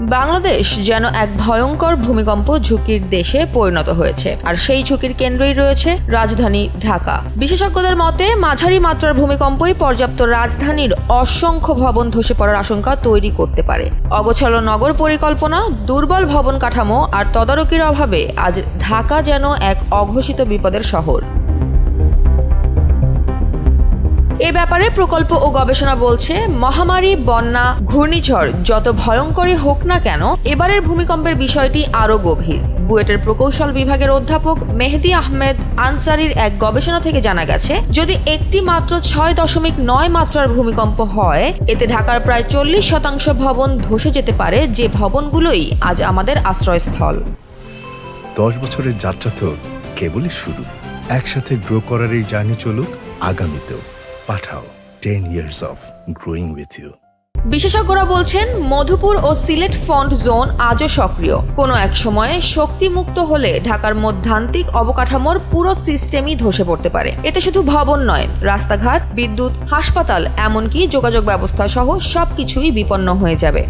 বাংলাদেশ যেন এক ভয়ঙ্কর ভূমিকম্প ঝুঁকির দেশে পরিণত হয়েছে, আর সেই ঝুঁকির কেন্দ্রেই রয়েছে রাজধানী ঢাকা। বিশেষজ্ঞদের মতে, মাঝারি মাত্রার ভূমিকম্পই পর্যাপ্ত রাজধানীর অসংখ্য ভবন ধসে পড়ার আশঙ্কা তৈরি করতে পারে। অগোছালো নগর পরিকল্পনা, দুর্বল ভবন কাঠামো আর তদারকির অভাবে আজ ঢাকা যেন এক অঘোষিত বিপদের শহর। এ ব্যাপারে প্রকল্প ও গবেষণা বলছে, মহামারী, বন্যা, ঘূর্ণিঝড় যত ভয়ঙ্করই হোক না কেন, এবারের ভূমিকম্পের বিষয়টি আরও গভীর। বুয়েটের প্রকৌশল বিভাগের অধ্যাপক মেহেদি আহমেদ আনসারির এক গবেষণা থেকে জানা গেছে, যদি একটি মাত্র ছয় দশমিক নয় মাত্রার ভূমিকম্প হয়, এতে ঢাকার প্রায় চল্লিশ শতাংশ ভবন ধসে যেতে পারে, যে ভবনগুলোই আজ আমাদের আশ্রয়স্থল। দশ বছরের যাত্রা তো কেবলই শুরু। একসাথে গ্রো করার এই জার্নি চলুক আগামীতেও। Pathao ten years of growing with you বিশেষজ্ঞরা বলছেন, মধুপুর ও সিলেট ফন্ট জোন আজও সক্রিয়। কোনো এক সময়ে শক্তিমুক্ত হলে ঢাকার মধ্যান্তিক অবকাঠামোর পুরো সিস্টেমই ধসে পড়তে পারে। এতে শুধু ভবন নয়, রাস্তাঘাট, বিদ্যুৎ, হাসপাতাল, এমনকি যোগাযোগ ব্যবস্থা সহ সবকিছুই বিপন্ন হয়ে যাবে।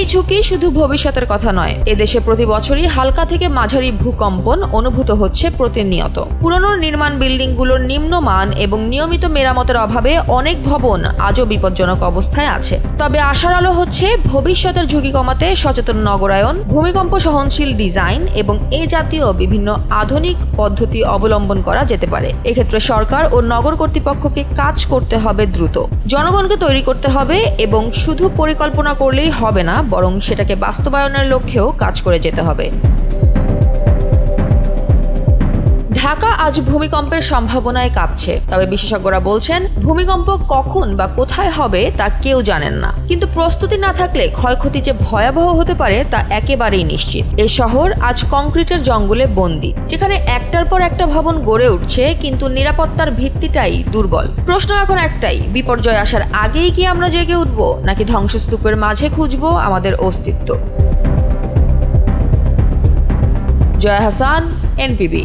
এই ঝুঁকি শুধু ভবিষ্যতের কথা নয়। এদেশে প্রতি বছরই হালকা থেকে মাঝারি ভূকম্পন অনুভূত হচ্ছে প্রতিনিয়ত। পুরনো নির্মাণ বিল্ডিংগুলোর নিম্নমান এবং নিয়মিত মেরামতের অভাবে অনেক ভবন আজও বিপজ্জনক অবস্থায় আছে। তবে আশার আলো হচ্ছে ভবিষ্যতের ঝুঁকি কমাতে সচেতন নগরায়ন, ভূমিকম্প সহনশীল ডিজাইন এবং এ জাতীয় বিভিন্ন আধুনিক পদ্ধতি অবলম্বন করা যেতে পারে। এক্ষেত্রে সরকার ও নগর কর্তৃপক্ষকে কাজ করতে হবে দ্রুত। জনগণকে তৈরি করতে হবে এবং শুধু পরিকল্পনা করলেই হবে না বরং সেটাকে বাস্তবায়নের লক্ষ্যেও কাজ করে যেতে হবে। ঢাকা আজ ভূমিকম্পের সম্ভাবনায় কাঁপছে। তবে বিশেষজ্ঞরা বলছেন, ভূমিকম্প কখন বা কোথায় হবে তা কেউ জানেন না। কিন্তু প্রস্তুতি না থাকলে ক্ষয়ক্ষতি যে ভয়াবহ হতে পারে তা একেবারেই নিশ্চিত। এই শহর আজ কংক্রিটের জঙ্গলে বন্দি, যেখানে একটার পর একটা ভবন গড়ে উঠছে, কিন্তু নিরাপত্তার ভিত্তিটাই দুর্বল। প্রশ্ন এখন একটাই, বিপর্যয় আসার আগেই কি আমরা জেগে উঠব, নাকি ধ্বংসস্তূপের মাঝে খুঁজব আমাদের অস্তিত্ব? জয়া হাসান, এনপিবি।